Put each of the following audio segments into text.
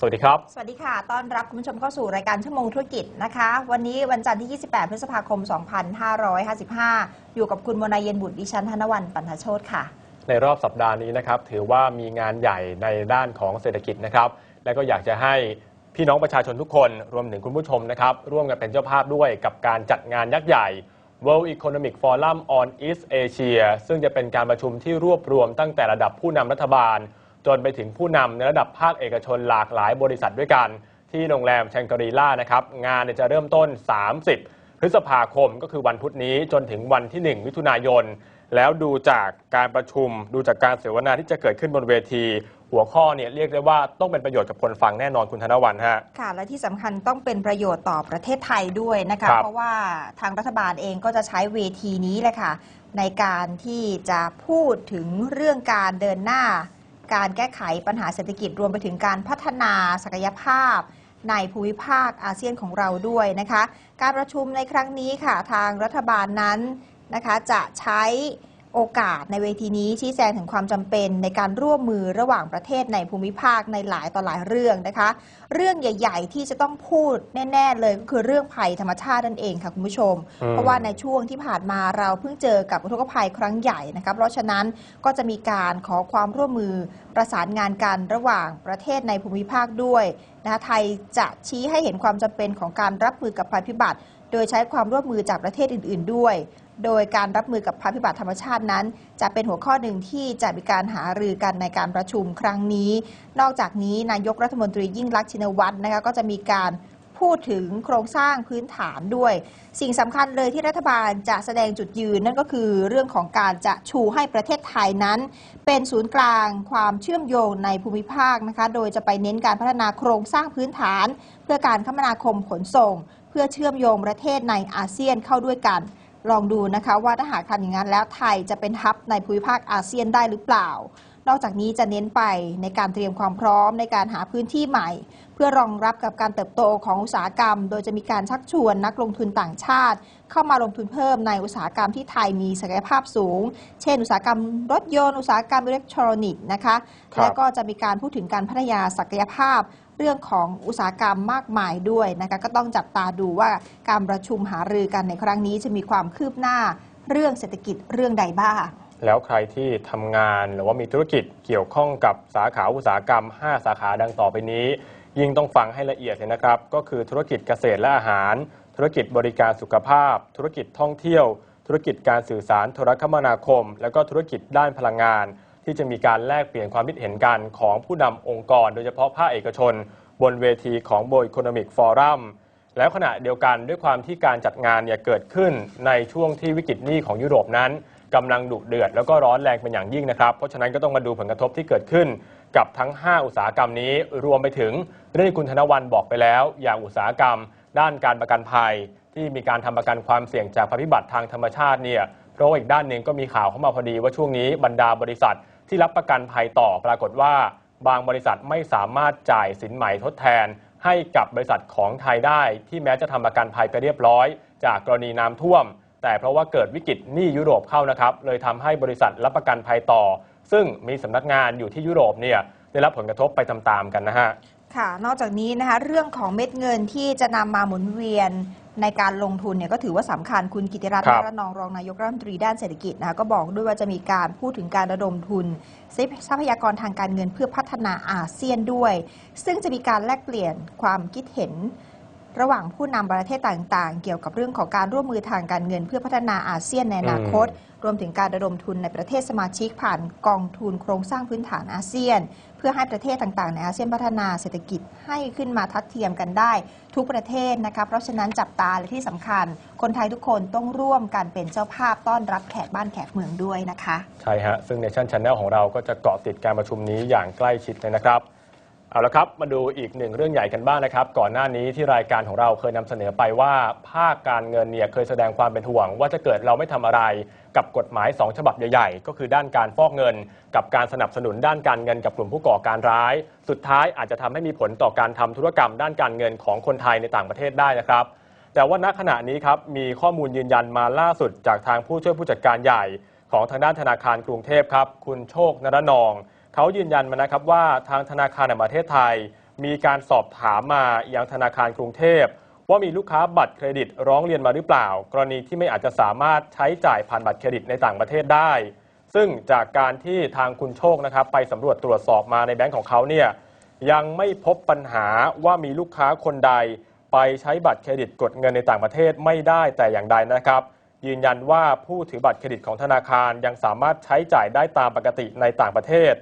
สวัสดีครับ สวัสดีค่ะ ต้อนรับคุณผู้ชมเข้าสู่รายการชั่วโมงธุรกิจนะคะ วันนี้วันจันทร์ที่ 28 พฤษภาคม 2555 อยู่กับคุณมนายเย็นบุตรดิฉันธนวันปันทโชตค่ะ ในรอบสัปดาห์นี้นะครับถือว่ามีงานใหญ่ในด้านของเศรษฐกิจนะครับ และก็อยากจะให้พี่น้องประชาชนทุกคนรวมถึงคุณผู้ชมนะครับ ร่วมกันเป็นเจ้าภาพด้วยกับการจัดงานยักษ์ใหญ่ World Economic Forum on East Asia ซึ่งจะเป็นการประชุมที่รวบรวมตั้งแต่ระดับผู้นำรัฐบาล จนไปถึงผู้นำในระดับภาคเอกชนหลากหลายบริษัทด้วยกัน ที่โรงแรมแชงกรีล่านะครับ งานเนี่ยจะเริ่มต้น 30 พฤษภาคมก็คือวันพุธนี้จนถึงวันที่ 1 มิถุนายน แล้วดูจากการประชุม ดูจากการเสวนาที่จะเกิดขึ้นบนเวที หัวข้อเนี่ยเรียกได้ว่าต้องเป็นประโยชน์กับคนฟังแน่นอนคุณธนวันฮะ ค่ะและที่สำคัญต้องเป็นประโยชน์ต่อประเทศไทยด้วยนะคะ ครับ เพราะว่าทางรัฐบาลเองก็จะใช้เวทีนี้แหละค่ะในการที่จะพูดถึงเรื่องการเดินหน้า การแก้ไขปัญหาเศรษฐกิจรวมไปถึงการพัฒนาศักยภาพในภูมิภาคอาเซียนของเราด้วยนะคะ การประชุมในครั้งนี้ค่ะทางรัฐบาลนั้นนะคะจะใช้ โอกาสในเวทีนี้ชี้แจงถึงความจำเป็นในการร่วมมือระหว่างประเทศในภูมิภาคในหลายต่อหลายเรื่องนะคะ เรื่องใหญ่ ๆ ที่จะต้องพูดแน่ ๆ เลยก็คือเรื่องภัยธรรมชาตินั่นเองค่ะคุณผู้ชมอืมเพราะว่าในช่วงที่ผ่านมาเราเพิ่งเจอกับอุทกภัยครั้งใหญ่นะคะเพราะฉะนั้นก็จะมีการขอความร่วมมือประสานงานกันระหว่างประเทศในภูมิภาคด้วยนะคะไทยจะชี้ให้เห็นความจำเป็นของการรับมือกับภัยพิบัติ โดยใช้ความร่วมมือจากประเทศอื่น ๆ ด้วย โดยการรับมือกับภัยพิบัติธรรมชาตินั้น จะเป็นหัวข้อหนึ่งที่จะมีการหารือกันในการประชุมครั้งนี้ นอกจากนี้นายกรัฐมนตรียิ่งลักษณ์ชินวัตรนะคะก็จะมีการพูดถึงโครงสร้างพื้นฐานด้วย สิ่งสำคัญเลยที่รัฐบาลจะแสดงจุดยืนนั่นก็คือเรื่องของการจะชูให้ประเทศไทยนั้น เป็นศูนย์กลางความเชื่อมโยงในภูมิภาคนะคะ โดยจะไปเน้นการพัฒนาโครงสร้างพื้นฐาน เพื่อการคมนาคมขนส่ง เพื่อเชื่อมโยงประเทศในอาเซียนเข้าด้วยกัน ลองดูนะคะว่าถ้าหากทำอย่างนั้นแล้วไทยจะเป็นฮับในภูมิภาคอาเซียนได้หรือเปล่า นอกจากนี้จะเน้นไปในการเตรียมความพร้อมในการหาพื้นที่ใหม่ เพื่อรองรับกับการเติบโตของอุตสาหกรรม โดยจะมีการชักชวนนักลงทุนต่างชาติ เข้ามาลงทุนเพิ่มในอุตสาหกรรมที่ไทยมีศักยภาพสูง เช่น อุตสาหกรรมรถยนต์อุตสาหกรรมอิเล็กทรอนิกส์นะคะ และก็จะมีการพูดถึงการพัฒนาศักยภาพ เรื่องของอุตสาหกรรมมากมายด้วยนะคะก็ต้องจับตาดูว่าการประชุมหารือกันในครั้งนี้จะมีความคืบหน้าเรื่องเศรษฐกิจเรื่องใดบ้าง แล้วใครที่ทำงานหรือว่ามีธุรกิจเกี่ยวข้องกับสาขาอุตสาหกรรม 5 สาขาดังต่อไปนี้ ยิ่งต้องฟังให้ละเอียดเลยนะครับ ก็คือธุรกิจเกษตรและอาหาร ธุรกิจบริการสุขภาพ ธุรกิจท่องเที่ยว ธุรกิจการสื่อสารโทรคมนาคม และก็ธุรกิจด้านพลังงาน ที่จะมีการแลกเปลี่ยนความคิดเห็นกันของผู้นำองค์กร โดยเฉพาะภาคเอกชน บนเวทีของ World Economic Forum แล้วขณะเดียวกันด้วยความที่การจัดงานเนี่ยเกิดขึ้นในช่วงที่วิกฤตหนี้ของยุโรปนั้นกำลังดุเดือด แล้วก็ร้อนแรงเป็นอย่างยิ่งนะครับ เพราะฉะนั้นก็ต้องมาดูผลกระทบที่เกิดขึ้น กับทั้ง 5 อุตสาหกรรมนี้ รวมไปถึงเรื่องที่คุณธนวันบอกไปแล้ว อย่างอุตสาหกรรม ด้านการประกันภัย ที่มีการทำประกันความเสี่ยงจากภัยพิบัติทางธรรมชาติเนี่ยเพราะอีกด้านหนึ่งก็มีข่าวเข้ามาพอดีว่าช่วงนี้บรรดาบริษัท ที่รับประกันภัยต่อปรากฏว่า บางบริษัทไม่สามารถจ่ายสินใหม่ทดแทน ให้กับบริษัทของไทยได้ ที่แม้จะทำประกันภัยไปเรียบร้อย จากกรณีน้ำท่วม แต่เพราะว่าเกิดวิกฤตหนี้ยุโรปเข้านะครับ เลยทำให้บริษัทรับประกันภัยต่อ ซึ่งมีสำนักงานอยู่ที่ยุโรปเนี่ยได้รับผลกระทบไปตามๆกันนะฮะ ค่ะ นอกจากนี้นะคะเรื่องของเม็ดเงินที่จะนำมาหมุนเวียน ในการลงทุนเนี่ยก็ถือว่าสำคัญคุณกิติรัตน์ครับ นรนองรองนายกรัฐมนตรีด้านเศรษฐกิจนะคะก็บอกด้วยว่าจะมีการพูดถึงการระดมทุนทรัพยากรทางการเงินเพื่อพัฒนาอาเซียนด้วย ซึ่งจะมีการแลกเปลี่ยนความคิดเห็น ระหว่างผู้นำประเทศต่างๆ เกี่ยวกับเรื่องของการร่วมมือทางการเงิน เพื่อพัฒนาอาเซียนในอนาคต รวมถึงการระดมทุนในประเทศสมาชิกผ่านกองทุนโครงสร้างพื้นฐานอาเซียน เพื่อให้ประเทศต่างๆ ในอาเซียนพัฒนาเศรษฐกิจให้ขึ้นมาทัดเทียมกันได้ ทุกประเทศนะคะเพราะฉะนั้นจับตาและที่สำคัญ คนไทยทุกคนต้องร่วมกันเป็นเจ้าภาพต้อนรับแขกบ้านแขกเมืองด้วยนะคะ ใช่ฮะซึ่งในชั่นชาแนลของเราก็จะเกาะติดการประชุมนี้อย่างใกล้ชิดเลยนะครับ เอาละครับ มาดูอีกหนึ่งเรื่องใหญ่กันบ้างนะครับ ก่อนหน้านี้ที่รายการของเราเคยนำเสนอไปว่า ภาคการเงินเนี่ยเคยแสดงความเป็นห่วง ว่าจะเกิดเราไม่ทำอะไรกับกฎหมาย 2 ฉบับใหญ่ๆ ก็คือด้านการฟอกเงิน กับการสนับสนุนด้านการเงินกับกลุ่มผู้ก่อการร้าย สุดท้ายอาจจะทำให้มีผลต่อการทำธุรกรรมด้านการเงินของคนไทยในต่างประเทศได้นะครับ แต่ว่าณขณะนี้ครับมีข้อมูลยืนยันมาล่าสุดจากทางผู้ช่วยผู้จัดการใหญ่ ของทางด้านธนาคารกรุงเทพครับ คุณโชคนรนอง เขายืนยันมานะครับว่าทางธนาคารแห่งประเทศไทย มีการสอบถามมายังธนาคารกรุงเทพ ว่ามีลูกค้าบัตรเครดิตร้องเรียนมาหรือเปล่า กรณีที่ไม่อาจจะสามารถใช้จ่ายผ่านบัตรเครดิตในต่างประเทศได้ ซึ่งจากการที่ทางคุณโชคนะครับไปสำรวจตรวจสอบมาในแบงก์ของเขาเนี่ยยังไม่พบปัญหาว่ามีลูกค้าคนใด ไปใช้บัตรเครดิตกดเงินในต่างประเทศไม่ได้แต่อย่างใดนะครับ ยืนยันว่าผู้ถือบัตรเครดิตของธนาคารยังสามารถใช้จ่ายได้ตามปกติในต่างประเทศ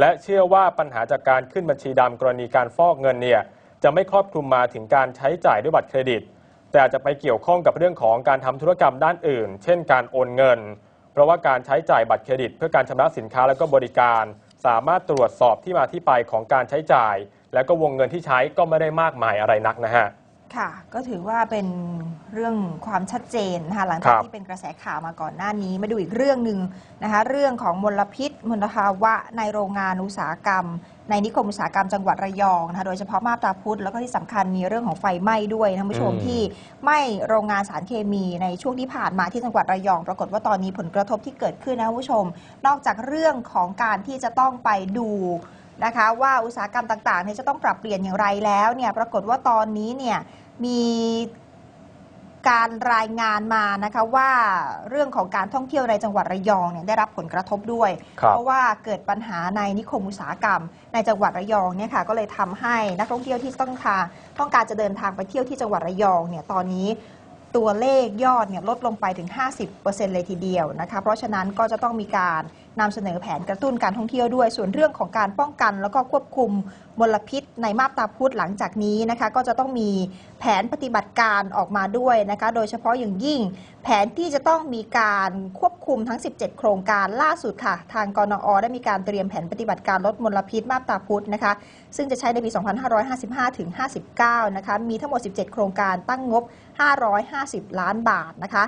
และเชื่อว่าปัญหาจากการขึ้นบัญชีดำกรณีการฟอกเงินเนี่ยจะไม่ครอบคลุมมาถึงการใช้จ่ายด้วยบัตรเครดิต แต่อาจจะไปเกี่ยวข้องกับเรื่องของการทำธุรกรรมด้านอื่น เช่นการโอนเงิน เพราะว่าการใช้จ่ายบัตรเครดิต เพื่อการชำระสินค้าและก็บริการ สามารถตรวจสอบที่มาที่ไปของการใช้จ่าย และก็วงเงินที่ใช้ก็ไม่ได้มากมายอะไรนักนะฮะ ค่ะ ก็ถือว่าเป็นเรื่องความชัดเจนนะคะหลังคจากรับที่เป็นกระแสข่าวมาก่อนหน้านี้ มาดูอีกเรื่องหนึ่งนะคะเรื่องของมลพิษ มลภาวะในโรงงานอุตสาหกรรม ในนิคมอุตสาหกรรมจังหวัดระยองนะคะโดยเฉพาะมาบตาพุธแล้วก็ที่สำคัญมีเรื่องของไฟไหม้ด้วยท่านผู้ชมอืมที่ไหม้โรงงานสารเคมีในช่วงที่ผ่านมาที่จังหวัดระยอง ปรากฏว่าตอนนี้ผลกระทบที่เกิดขึ้นนะคุณผู้ชม นอกจากเรื่องของการที่จะต้องไปดูนะคะว่าอุตสาหกรรมต่างๆเนี่ยจะต้องปรับเปลี่ยนอย่างไรแล้วเนี่ยปรากฏว่าตอนนี้เนี่ย มีการรายงานมานะคะว่าเรื่องของการท่องเที่ยวในจังหวัดระยองเนี่ยได้รับผลกระทบด้วยครับเพราะว่าเกิดปัญหาในนิคมอุตสาหกรรม ในจังหวัดระยองเนี่ยค่ะก็เลยทำให้นักท่องเที่ยวที่ต้องการต้องการจะเดินทางไปเที่ยวที่จังหวัดระยองเนี่ยตอนนี้ตัวเลขยอดเนี่ยลดลงไปถึง 50%เลยทีเดียวนะคะเพราะฉะนั้นก็จะต้องมีการ นำเสนอแผนกระตุ้นการท่องเที่ยวด้วย ส่วนเรื่องของการป้องกันแล้วก็ควบคุมมลพิษในมาบตาพุธหลังจากนี้นะคะ ก็จะต้องมีแผนปฏิบัติการออกมาด้วยนะคะ โดยเฉพาะอย่างยิ่ง แผนที่จะต้องมีการควบคุมทั้ง 17 โครงการล่าสุดค่ะ ทางกรนอได้มีการเตรียมแผนปฏิบัติการลดมลพิษมาบตาพุธนะคะ ซึ่งจะใช้ในปี 2555 ถึง 59 นะคะ มีทั้งหมด 17 โครงการตั้งงบ 550 ล้านบาทนะคะ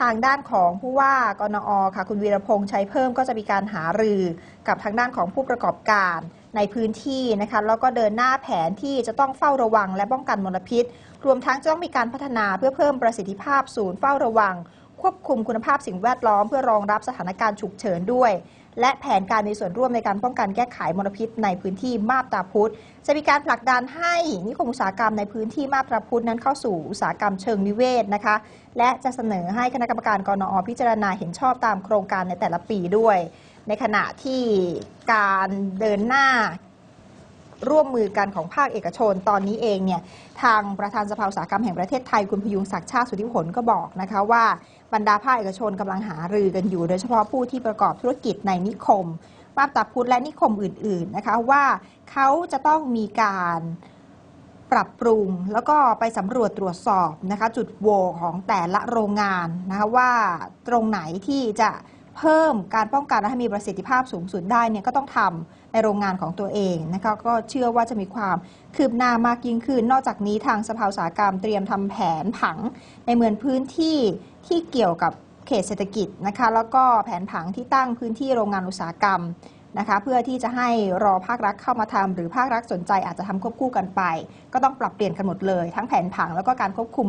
ทางด้านของผู้ว่ากนอค่ะคุณวีรพงษ์ชัยเพิ่มก็จะมีการหารือกับทางด้านของผู้ประกอบการในพื้นที่นะคะแล้วก็เดินหน้าแผนที่จะต้องเฝ้าระวังและป้องกันมลพิษ รวมทั้งจะต้องมีการพัฒนาเพื่อเพิ่มประสิทธิภาพศูนย์เฝ้าระวัง ควบคุมคุณภาพสิ่งแวดล้อมเพื่อรองรับสถานการณ์ฉุกเฉินด้วย และแผนการมีส่วนร่วมในการป้องกันแก้ไขมลพิษในพื้นที่มาบตาพุธจะมีการผลักดันให้นิคมอุตสาหกรรมในพื้นที่มาบตาพุธนั้นเข้าสู่อุตสาหกรรมเชิงนิเวศนะคะ และจะเสนอให้คณะกรรมการกรนอพิจารณาเห็นชอบตามโครงการในแต่ละปีด้วย ในขณะที่การเดินหน้าร่วมมือกันของภาคเอกชนตอนนี้เองเนี่ยทางประธานสภาอุตสาหกรรมแห่งประเทศไทยคุณพยุงศักดิ์ชาติสุทธิผลก็บอกนะคะว่า บรรดาภาคเอกชนกำลังหารือกันอยู่ โดยเฉพาะผู้ที่ประกอบธุรกิจในนิคมมาบตาพุธและนิคมอื่น ๆนะคะว่าเขาจะต้องมีการปรับปรุง แล้วก็ไปสำรวจตรวจสอบนะคะจุดโหว่ของแต่ละโรงงานนะคะว่าตรงไหนที่จะเพิ่มการป้องกันและให้มีประสิทธิภาพสูงสุดได้เนี่ยก็ต้องทำในโรงงานของตัวเองนะคะก็เชื่อว่าจะมีความคืบหน้ามากยิ่งขึ้น นอกจากนี้ทางสภาอุตสาหกรรมเตรียมทำแผนผังในเมืองพื้นที่ ที่เกี่ยวกับเขตเศรษฐกิจนะคะแล้วก็แผนผังที่ตั้งพื้นที่โรงงานอุตสาหกรรมนะคะเพื่อที่จะให้รอภาครัฐเข้ามาทำหรือภาครัฐสนใจอาจจะทำควบคู่กันไป ก็ต้องปรับเปลี่ยนกันหมดเลย ทั้งแผนผังแล้วก็การควบคุม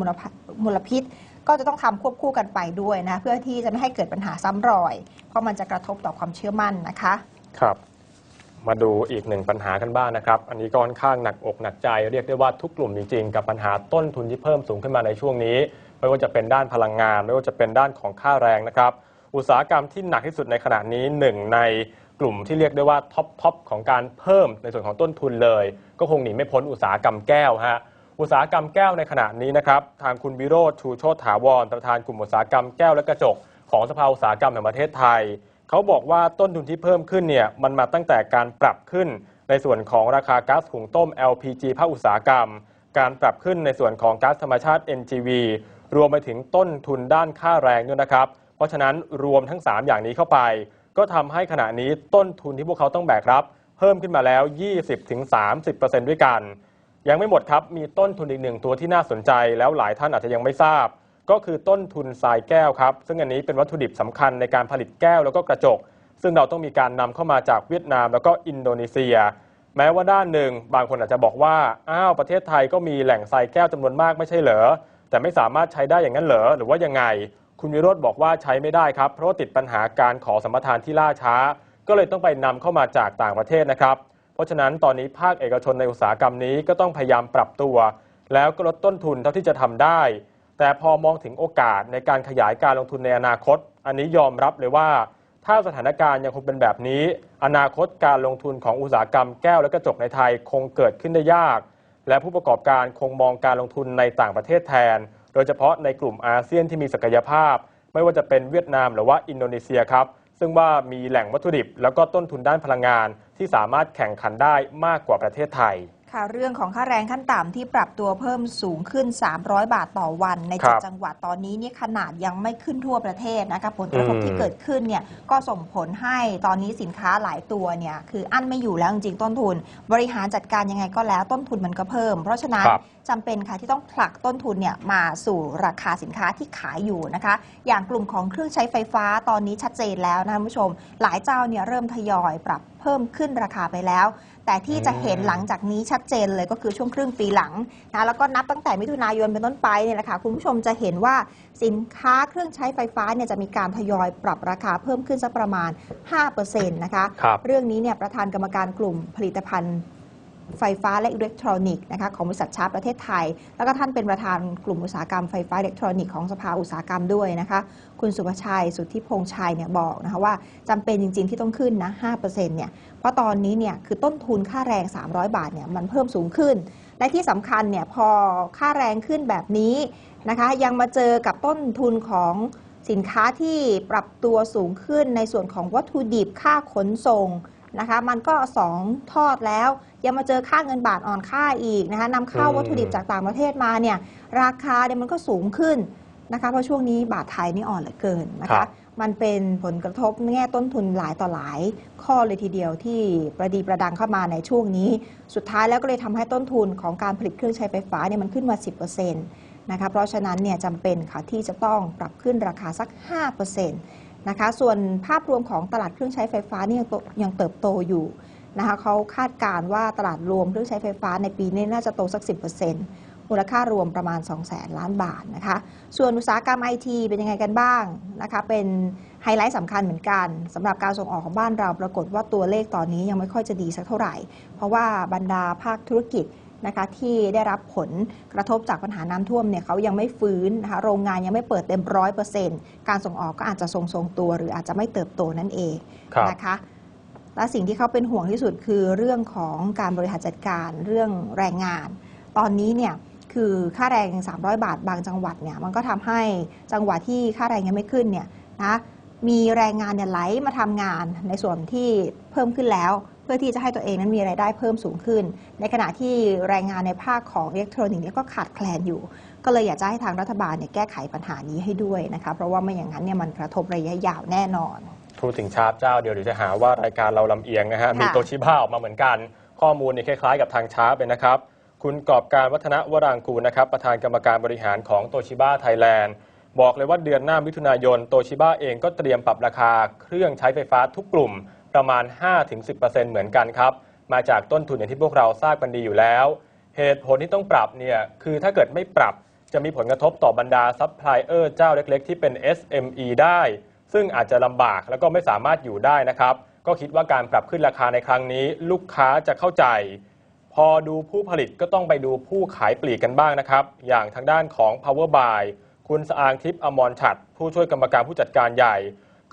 มลพิษ ก็จะต้องทำควบคู่กันไปด้วยนะเพื่อที่จะไม่ให้เกิดปัญหาซ้ำรอย เพราะมันจะกระทบต่อความเชื่อมั่นนะคะครับมาดูอีกหนึ่งปัญหากันบ้างนะครับ อันนี้ก็ค่อนข้างหนักอกหนักใจ เรียกได้ว่าทุกกลุ่มจริงๆ กับปัญหาต้นทุนที่เพิ่มสูงขึ้นมาในช่วงนี้ ไม่ว่าจะเป็นด้านพลังงาน ไม่ว่าจะเป็นด้านของค่าแรงนะครับ อุตสาหกรรมที่หนักที่สุดในขณะนี้หนึ่งในกลุ่มที่เรียกได้ว่าท็อปทอปของการเพิ่มในส่วนของต้นทุนเลย ก็คงหนีไม่พ้นอุตสาหกรรมแก้วฮะอุตสาหกรรมแก้วในขณะนี้นะครับ ทางคุณวิโรธชูโชตถาวรประธานกลุ่มอุตสาหกรรมแก้วและกระจก ของสภาอุตสาหกรรมแห่งประเทศไทย เขาบอกว่าต้นทุนที่เพิ่มขึ้นเนี่ยมันมาตั้งแต่การปรับขึ้น ในส่วนของราคาก๊าซหุงต้ม LPG ภาคอุตสาหกรรม การปรับขึ้นในส่วนของก๊าซธรรมชาติ NGV รวมไปถึงต้นทุนด้านค่าแรงด้วยนะครับ เพราะฉะนั้นรวมทั้ง 3 อย่างนี้เข้าไป ก็ทำให้ขณะนี้ต้นทุนที่พวกเขาต้องแบกรับ เพิ่มขึ้นมาแล้ว 20-30%ด้วยกัน ยังไม่หมดครับมีต้นทุนอีกหนึ่งตัวที่น่าสนใจ แล้วหลายท่านอาจจะยังไม่ทราบ ก็คือต้นทุนทรายแก้วครับ ซึ่งอันนี้เป็นวัตถุดิบสำคัญในการผลิตแก้วแล้วก็กระจก ซึ่งเราต้องมีการนำเข้ามาจากเวียดนาม แล้วก็อินโดนีเซียแม้ว่าด้านหนึ่งบางคนอาจจะบอกว่า อ้าว ประเทศไทยก็มีแหล่งทรายแก้วจำนวนมากไม่ใช่เหรอ แต่ไม่สามารถใช้ได้อย่างนั้นเหรอหรือว่ายังไง คุณวิโรธบอกว่าใช้ไม่ได้ครับ เพราะว่าติดปัญหาการขอสัมปทานที่ล่าช้า ก็เลยต้องไปนำเข้ามาจากต่างประเทศนะครับ เพราะฉะนั้นตอนนี้ภาคเอกชนในอุตสาหกรรมนี้ก็ต้องพยายามปรับตัว แล้วก็ลดต้นทุนเท่าที่จะทำได้ แต่พอมองถึงโอกาสในการขยายการลงทุนในอนาคต อันนี้ยอมรับเลยว่า ถ้าสถานการณ์ยังคงเป็นแบบนี้ อนาคตการลงทุนของอุตสาหกรรมแก้วและกระจกในไทยคงเกิดขึ้นได้ยาก และผู้ประกอบการคงมองการลงทุนในต่างประเทศแทน โดยเฉพาะในกลุ่มอาเซียนที่มีศักยภาพ ไม่ว่าจะเป็นเวียดนามหรือว่าอินโดนีเซียครับ ซึ่งว่ามีแหล่งวัตถุดิบ แล้วก็ต้นทุนด้านพลังงานที่สามารถแข่งขันได้มากกว่าประเทศไทย ค่ะเรื่องของค่าแรงขั้นต่ำที่ปรับตัวเพิ่มสูงขึ้น 300 บาทต่อวัน ในครัเจ็ดบจังหวัดตอนนี้เนี่ยขนาดยังไม่ขึ้นทั่วประเทศนะคะผลกระทบอืมที่เกิดขึ้นเนี่ยก็ส่งผลให้ตอนนี้สินค้าหลายตัวเนี่ยคืออั้นไม่อยู่แล้วจริงๆต้นทุน บริหารจัดการยังไงก็แล้วต้นทุนมันก็เพิ่ม เพราะฉะนั้นครับ จำเป็นค่ะที่ต้องผลักต้นทุนเนี่ยมาสู่ราคาสินค้าที่ขายอยู่นะคะ อย่างกลุ่มของเครื่องใช้ไฟฟ้าตอนนี้ชัดเจนแล้วนะคะคุณผู้ชม หลายเจ้าเนี่ยเริ่มทยอยปรับเพิ่มขึ้นราคาไปแล้ว แต่ที่จะเห็นหลังจากนี้ชัดเจนเลยก็คือช่วงครึ่งปีหลังนะแล้วก็นับตั้งแต่มิถุนายนเป็นต้นไปเนี่ยแหละค่ะคุณผู้ชมจะเห็นว่าสินค้าเครื่องใช้ไฟฟ้าเนี่ยจะมีการทยอยปรับราคาเพิ่มขึ้นสักประมาณ5%นะคะครับเรื่องนี้เนี่ยประธานกรรมการกลุ่มผลิตภัณฑ์ ไฟฟ้าและอิเล็กทรอนิกส์นะคะของบริษัทชาร์ปประเทศไทย แล้วก็ท่านเป็นประธานกลุ่มอุตสาหกรรมไฟฟ้าอิเล็กทรอนิกส์ของสภาอุตสาหกรรมด้วยนะคะคุณสุภชัย สุทธิพงษ์ชัยเนี่ยบอกนะคะว่าจำเป็นจริง ๆที่ต้องขึ้นนะ5%เนี่ยเพราะตอนนี้เนี่ยคือต้นทุนค่าแรง 300 บาทเนี่ยมันเพิ่มสูงขึ้น และที่สำคัญเนี่ยพอค่าแรงขึ้นแบบนี้นะคะยังมาเจอกับต้นทุนของสินค้าที่ปรับตัวสูงขึ้นในส่วนของวัตถุดิบค่าขนส่ง นะคะ มันก็ 2 ทอดแล้ว ยังมาเจอค่าเงินบาทอ่อนค่าอีกนะคะนำเข้าอืมวัตถุดิบจากต่างประเทศมาเนี่ยราคาเนี่ยมันก็สูงขึ้นนะคะเพราะช่วงนี้บาทไทยนี่อ่อนเหลือเกินนะครัคะ บ มันเป็นผลกระทบแง่ต้นทุนหลายต่อหลาย ข้อเลยทีเดียวที่ประดีประดังเข้ามาในช่วงนี้ สุดท้ายแล้วก็เลยทำให้ต้นทุนของการผลิตเครื่องใช้ไฟฟ้าเนี่ยมันขึ้นมา 10%นะคะเพราะฉะนั้นเนี่ยจำเป็นค่ะที่จะต้องปรับขึ้นราคาสัก 5%น นะคะ ส่วนภาพรวมของตลาดเครื่องใช้ไฟฟ้านี่ยังยังเติบโตอยู่นะคะเขาคาดการว่าตลาดรวมเครื่องใช้ไฟฟ้าในปีนี้น่าจะโตสัก 10%มูลค่ารวมประมาณ 2 0 0แสนล้านบาทนะคะ ส่วนอุตสาหกรรมไอทีเป็นยังไงกันบ้างนะคะ เป็นไฮไลท์สำคัญเหมือนกันสำหรับการส่งออกของบ้านเราปรากฏว่าตัวเลขตอนนี้ยังไม่ค่อยจะดีสักเท่าไหร่ เพราะว่าบรรดาภาคธุรกิจ นะคะที่ได้รับผลกระทบจากปัญหาน้ำท่วมเนี่ยเขายังไม่ฟื้นนะคะโรงงานยังไม่เปิดเต็มร้อยเปอร์เซ็นต์การส่งออกก็อาจจะทรงๆตัว หรืออาจจะไม่เติบโตนั่นเองครับนะคะและสิ่งที่เขาเป็นห่วงที่สุดคือเรื่องของการบริหารจัดการเรื่องแรงงาน ตอนนี้เนี่ยคือค่าแรง 300 บาทบางจังหวัดเนี่ยมันก็ทำให้จังหวัดที่ค่าแรงยังไม่ขึ้นเนี่ยนะมีแรงงานเนี่ยไหลมาทำงานในส่วนที่เพิ่มขึ้นแล้ว เพื่อที่จะให้ตัวเองนั้นมีรายได้เพิ่มสูงขึ้น ในขณะที่แรงงานในภาคของอิเล็กทรอนิกส์เนี่ยก็ขาดแคลนอยู่ ก็เลยอยากจะให้ทางรัฐบาลเนี่ยแก้ไขปัญหานี้ให้ด้วยนะคะเพราะว่าไม่อย่างนั้นเนี่ยมันกระทบระยะยาวแน่นอน พูดถึงชาร์ปเจ้าเดียวเดี๋ยวจะหาว่ารายการเราลำเอียงนะฮะค่ะมีโตชิบ้าออกมาเหมือนกัน ข้อมูลนี่คล้ายๆกับทางชาร์ปเลยนะครับคุณกอบการวัฒนวรางกูลนะครับประธานกรรมการบริหารของโตชิบ้าไทยแลนด์บอกเลยว่าเดือนหน้ามิถุนายนโตชิบ้าเองก็เตรียมปรับราคาเครื่องใช้ไฟฟ้าทุกกลุ่ม ประมาณ 5-10%เหมือนกันครับ มาจากต้นทุนอย่างที่พวกเราทราบกันดีอยู่แล้ว เหตุผลที่ต้องปรับเนี่ยคือถ้าเกิดไม่ปรับจะมีผลกระทบต่อบรรดาซัพพลายเออร์เจ้าเล็กๆ ที่เป็น SME ได้ ซึ่งอาจจะลำบากแล้วก็ไม่สามารถอยู่ได้นะครับ ก็คิดว่าการปรับขึ้นราคาในครั้งนี้ ลูกค้าจะเข้าใจ พอดูผู้ผลิตก็ต้องไปดูผู้ขายปลีกกันบ้างนะครับ อย่างทางด้านของ Power Buy คุณสอางทิพย์อมรฉัด ผู้ช่วยกรรมการผู้จัดการใหญ่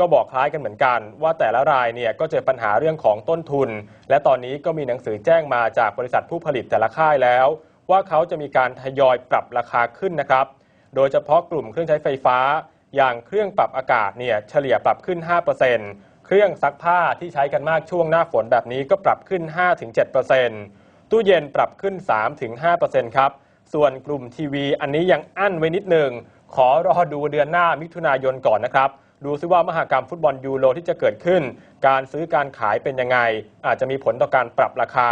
ก็บอกคล้ายกันเหมือนกัน ว่าแต่ละรายเนี่ยก็เจอปัญหาเรื่องของต้นทุน และตอนนี้ก็มีหนังสือแจ้งมาจากบริษัทผู้ผลิตแต่ละค่ายแล้ว ว่าเขาจะมีการทยอยปรับราคาขึ้นนะครับ โดยเฉพาะกลุ่มเครื่องใช้ไฟฟ้า อย่างเครื่องปรับอากาศเนี่ยเฉลี่ยปรับขึ้น 5%เครื่องซักผ้าที่ใช้กันมากช่วงหน้าฝนแบบนี้ก็ปรับขึ้น 5-7%ตู้เย็นปรับขึ้น 3-5%ครับส่วนกลุ่มทีวีอันนี้ยังอั้นไว้นิดหนึ่งขอรอดูเดือนหน้ามิถุนายนก่อนนะครับ ดูซิว่ามหากรรมฟุตบอลยูโรที่จะเกิดขึ้น การซื้อการขายเป็นยังไง อาจจะมีผลต่อการปรับราคา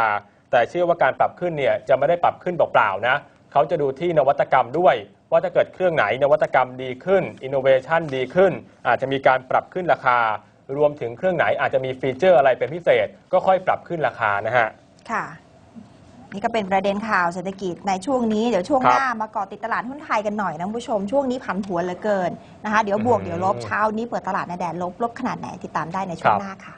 แต่เชื่อว่าการปรับขึ้นเนี่ยจะไม่ได้ปรับขึ้นเปล่าๆนะเขาจะดูที่นวัตกรรมด้วย ว่าถ้าเกิดเครื่องไหนนวัตกรรมดีขึ้นอินโนเวชันดีขึ้น อาจจะมีการปรับขึ้นราคา รวมถึงเครื่องไหนอาจจะมีฟีเจอร์อะไรเป็นพิเศษ ก็ค่อยปรับขึ้นราคานะฮะค่ะ นี่ก็เป็นประเด็นข่าวเศรษฐกิจในช่วงนี้เดี๋ยวช่วงครับหน้ามาเกาะติดตลาดหุ้นไทยกันหน่อยนะคุณผู้ชม ช่วงนี้ผันผวนเหลือเกินนะคะ เดี๋ยวบวกอืมเดี๋ยวลบเช้านี้เปิดตลาดในแดดลบลบขนาดไหนติดตามได้ในช่วคงรับหน้าค่ะ